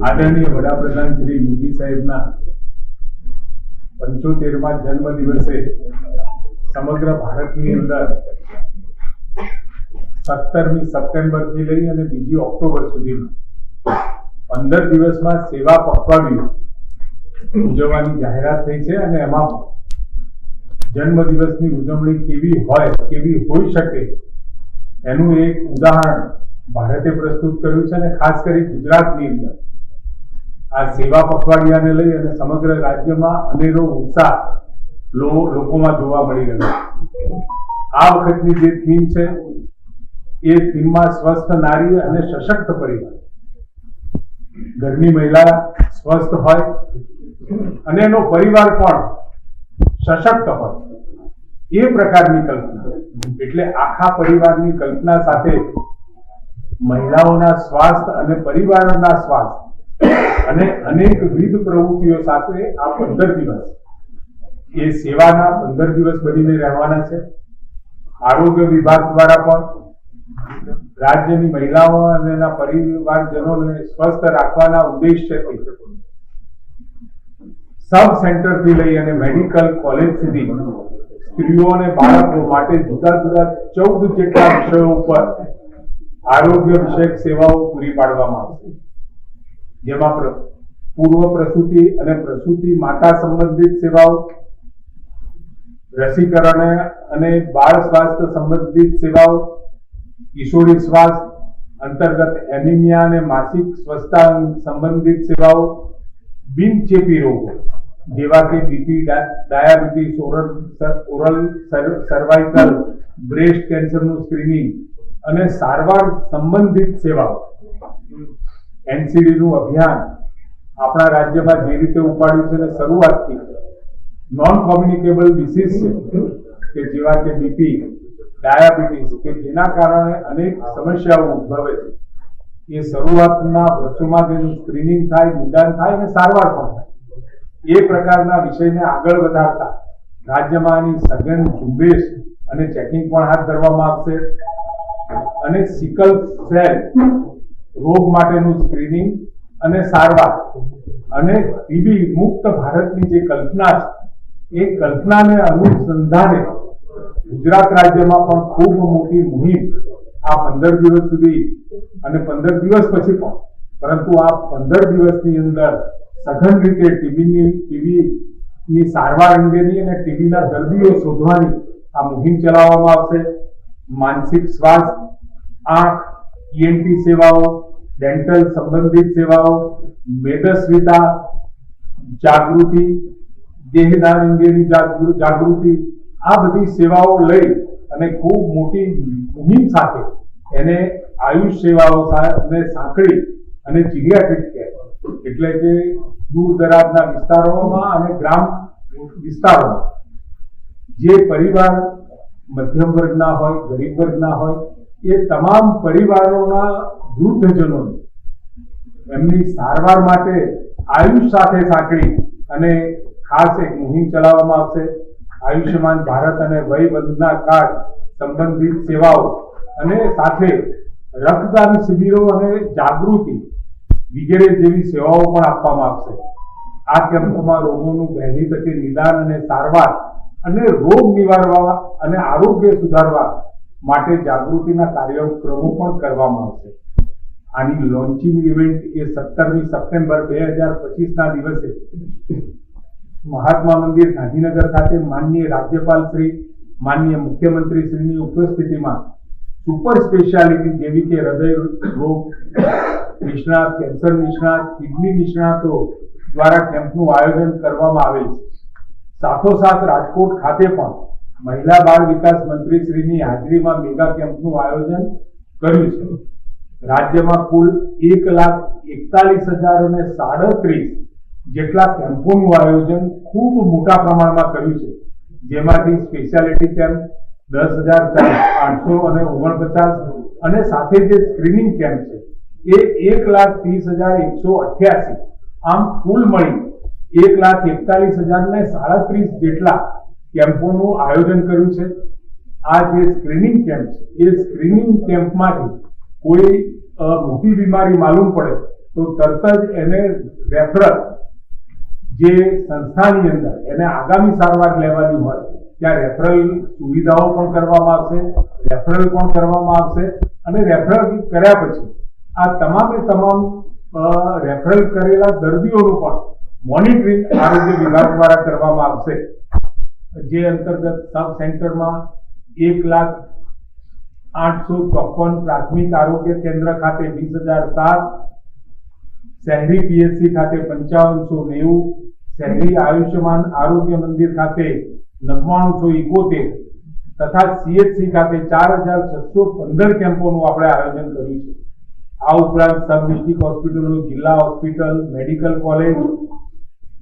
આદરણીય વડાપ્રધાન શ્રી મોદી સાહેબના પંચોતેરમાં જન્મ દિવસે સમગ્ર ભારતની અંદર સત્તરમી સપ્ટેમ્બરથી લઈ અને બીજી ઓક્ટોબર સુધીમાં પંદર દિવસમાં સેવા પખવાડિયું ઉજવવાની જાહેરાત થઈ છે અને એમાં જન્મ દિવસની ઉજવણી કેવી હોય, કેવી હોઈ શકે એનું એક ઉદાહરણ ભારતે પ્રસ્તુત કર્યું છે અને ખાસ કરી ગુજરાતની અંદર. આ સેવા પખવાડિયાને લઈ અને સમગ્ર રાજ્યમાં અનેરો ઉત્સાહ લોકોમાં જોવા મળી રહ્યો આ વખતની જે થીમ છે, એ થીમમાં સ્વસ્થ નારી અને સશક્ત પરિવાર. ઘરની મહિલા સ્વસ્થ હોય અને એનો પરિવાર પણ સશક્ત હોય. એ પ્રકારની કલ્પના. એટલે આખા પરિવારની કલ્પના સાથે મહિલાઓના સ્વાસ્થ્ય અને પરિવારના સ્વાસ્થ્ય અને અનેક વિધ પ્રવૃત્તિઓ સાથે આ પંદર દિવસ. એ સેવાના પંદર દિવસ બનીને રહેવાના છે. આરોગ્ય વિભાગ દ્વારા પણ રાજ્યની મહિલાઓ અને એના પરિવારજનોને સ્વસ્થ રાખવાના ઉદ્દેશ્યથી સબ સેન્ટરથી લઈ અને મેડિકલ કોલેજ સુધી સ્ત્રીઓ અને બાળકો માટે જુદા જુદા ચૌદ જેટલા વિષયો ઉપર આરોગ્ય વિષયક સેવાઓ પૂરી પાડવામાં આવશે. જેમાં પૂર્વ પ્રસૂતિ અને પ્રસૂતિ માતા સંબંધિત સેવાઓ, રસીકરણ અને બાળ સ્વાસ્થ્ય સંબંધિત સેવાઓ, કિશોરી સ્વાસ્થ્ય અંતર્ગત એનિમિયા અને માસિક સ્વસ્થતા સંબંધિત સેવાઓ બિનચેપી રોગો, જેવા કે BP diabetes, oral cervical, breast કેન્સરનું સ્ક્રીનિંગ અને સારવાર સંબંધિત સેવાઓ. એનસીડી નું અભિયાન આપણા રાજ્યમાં જે રીતે ઉપાડ્યું છે ને શરૂઆતથી નોન કોમ્યુનિકેબલ ડિસીઝ છે, કે જેવા કે બીપી ડાયાબિટીસ, કે જેના કારણે અનેક સમસ્યાઓ ઉદ્ભવે છે. એ શરૂઆતના વર્ષોમાં તેનું સ્ક્રીનિંગ થાય, નિદાન થાય અને સારવાર પણ થાય. એ પ્રકારના વિષયને આગળ વધારતા રાજ્યમાં આની સઘન ઝુંબેશ અને ચેકિંગ પણ હાથ ધરવામાં આવશે. અને સિકલ સેલ રોગ માટેનું સ્ક્રીનિંગ અને સારવાર. અને ટીબી મુક્ત ભારતની જે કલ્પના છે, એ કલ્પનાને અનુસંધાને ગુજરાત રાજ્યમાં પણ ખૂબ મોટી મુહિમ આ પંદર દિવસ સુધી અને પંદર દિવસ પછી પણ, પરંતુ આ પંદર દિવસની અંદર સઘન રીતે ટીબીની ટીબીની સારવાર અંગેની અને ટીબીના દર્દીઓ શોધવાની આ મુહિમ ચલાવવામાં આવશે. માનસિક સ્વાસ્થ્ય, આંખ ઈએનટી સેવાઓ ડેન્ટલ સંબંધિત સેવાઓ, મેદસ્વીતા જાગૃતિ, દેહદાન અંગેની જાગૃતિ, આ બધી સેવાઓ લઈ અને ખૂબ મોટી મુહિમ સાથે એને આયુષ સેવાઓ સાથે સાંકળી અને જીરિયાટ્રિક કેર. એટલે કે દૂર દરાજના વિસ્તારોમાં અને ગ્રામ વિસ્તારોમાં. જે પરિવાર મધ્યમ વર્ગના હોય, ગરીબ વર્ગના હોય એ તમામ પરિવારોના વૃદ્ધજનોને એમની સારવાર માટે આયુષ સાથે સાંકળી અને ખાસ એક મુહિમ ચલાવવામાં આવશે. આયુષ્યમાન ભારત અને વયબંધના કાર્ડ સંબંધિત સેવાઓ અને સાથે રક્તદાન શિબિરો અને જાગૃતિ વગેરે જેવી સેવાઓ પણ આપવામાં આવશે. આ કેમ્પોમાં રોગોનું વહેલી તકે નિદાન અને સારવાર અને રોગ નિવારવા અને આરોગ્ય સુધારવા માટે જાગૃતિના કાર્યક્રમો પણ કરવામાં આવશે. આની લોન્ચિંગ ઇવેન્ટ એ સત્તરમી સપ્ટેમ્બર બે હજાર પચીસના દિવસે મહાત્મા મંદિર ગાંધીનગર ખાતે માનનીય રાજ્યપાલ શ્રી, માનનીય મુખ્યમંત્રી શ્રીની ઉપસ્થિતિમાં સુપર સ્પેશિયાલિટી જેવી કે હૃદય રોગ નિષ્ણાત, કેન્સર નિષ્ણાત, કિડની નિષ્ણાતો દ્વારા કેમ્પનું આયોજન કરવામાં આવેલ છે. સાથોસાથ રાજકોટ ખાતે પણ મહિલા બાળ વિકાસ મંત્રી શ્રીની હાજરીમાં મેગા કેમ્પનું આયોજન કર્યું છે. રાજ્યમાં કુલ એક લાખ એકતાલીસ હજાર અને સાડત્રીસ જેટલા કેમ્પોનું આયોજન ખૂબ મોટા પ્રમાણમાં કર્યું છે. જેમાંથી સ્પેશિયાલિટી કેમ્પ દસ હજાર આઠસો અને ઓગણપચાસ અને સાથે જે સ્ક્રીનિંગ કેમ્પ છે. એ એક લાખ ત્રીસ હજાર એકસો અઠ્યાસી. આમ કુલ મળી એક લાખ એકતાલીસ હજાર ને સાડત્રીસ જેટલા કેમ્પોનું આયોજન કર્યું છે. આ જે સ્ક્રીનિંગ કેમ્પ છે, એ સ્ક્રીનિંગ કેમ્પમાંથી કોઈ મોટી બીમારી માલુમ પડે, તો તરત જ એને રેફરલ જે સંસ્થાની અંદર એને આગામી સારવાર લેવાની હોય, ત્યાં રેફરલ સુવિધાઓ પણ કરવામાં આવશે, રેફરલ પણ કરવામાં આવશે, અને રેફરલ કર્યા પછી આ તમામે તમામ રેફરલ કરેલા દર્દીઓનું પણ મોનિટરિંગ આરોગ્ય વિભાગ દ્વારા કરવામાં આવશે. જે અંતર્ગત સબ સેન્ટરમાં એક લાખ આઠસો ચોપન પ્રાથમિક આરોગ્ય કેન્દ્ર ખાતે વીસ હજાર સાત, શહેરી પીએચસી ખાતે પંચાવનસો નેવું, શહેરી આયુષ્યમાન આરોગ્ય મંદિર ખાતે નવ્વાણુંસો ઇકોતેર તથા સીએચસી ખાતે ચાર હજાર છસો પંદર કેમ્પોનું આપણે આયોજન કર્યું છે. આ ઉપરાંત સબ ડિસ્ટ્રિક્ટ હોસ્પિટલો, જિલ્લા હોસ્પિટલ, મેડિકલ કોલેજ,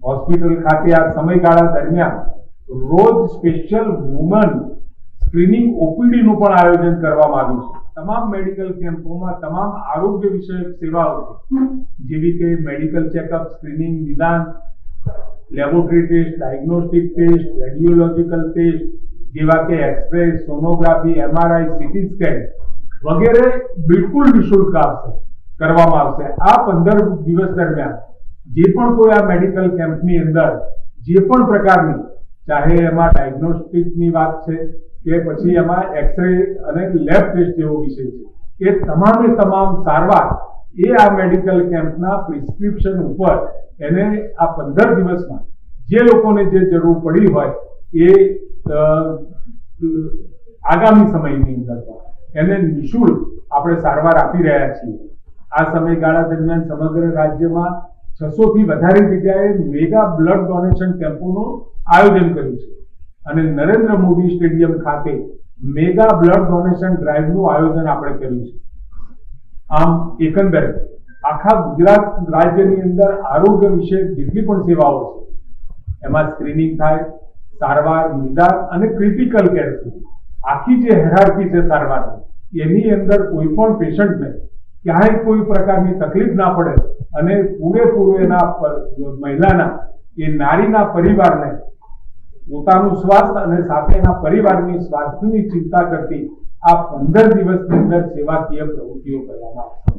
હોસ્પિટલ ખાતે આ સમયગાળા દરમિયાન રોજ સ્પેશિયલ વુમન સ્ક્રીનિંગ ઓપીડી નું પણ આયોજન કરવામાં આવ્યું છે. તમામ મેડિકલ કેમ્પોમાં તમામ આરોગ્ય વિષયક સેવાઓ જેવી કે મેડિકલ ચેકઅપ સ્ક્રીનિંગ નિદાન laboratory test diagnostic test radiological test જેવા કે X ray sonography MRI CT scan વગેરે બિલકુલ નિઃશુલ્ક આવશે, કરવામાં આવશે. આ પંદર દિવસ દરમિયાન જે પણ કોઈ આ મેડિકલ કેમ્પની અંદર જે પણ પ્રકારની ચાહે એમાં ડાયગ્નોસ્ટિકની વાત છે, કે પછી એમાં એક્સરે અને લેબ ટેસ્ટ જેવો વિષય છે. એ તમામે તમામ સારવાર એ આ મેડિકલ કેમ્પના પ્રિસ્ક્રિપ્શન ઉપર એને આ પંદર દિવસમાં જે લોકોને જે જરૂર પડી હોય એ આગામી સમયની અંદર એને નિઃશુલ્ક આપણે સારવાર આપી રહ્યા છીએ. આ સમયગાળા દરમિયાન સમગ્ર રાજ્યમાં છસો થી વધારે જગ્યાએ મેગા બ્લડ ડોનેશન કેમ્પોનું આયોજન કર્યું છે. અને નરેન્દ્ર મોદી સ્ટેડિયમ ખાતે મેગા બ્લડ ડોનેશન ડ્રાઈવનું આયોજન આપણે કર્યું છે. આમ, એકંદરે, આખા ગુજરાત રાજ્યની અંદર આરોગ્ય વિશે જેટલી પણ સેવાઓ છે, એમાં સ્ક્રીનિંગ થાય, સારવાર, નિદાન અને ક્રિટિકલ કેર સુધી આખી જે હેરાર્કી છે સારવારની, એની અંદર કોઈ પણ પેશન્ટને ક્યાંય કોઈ પ્રકારની તકલીફ ના પડે અને પૂરેપૂરું એના મહિલાના, એ નારીના પરિવારને પોતાનું સ્વાસ્થ્ય અને સાથે એના પરિવારની સ્વાસ્થ્યની ચિંતા કરતી આ પંદર દિવસની અંદર સેવાકીય પ્રવૃત્તિઓ કરવામાં આવશે.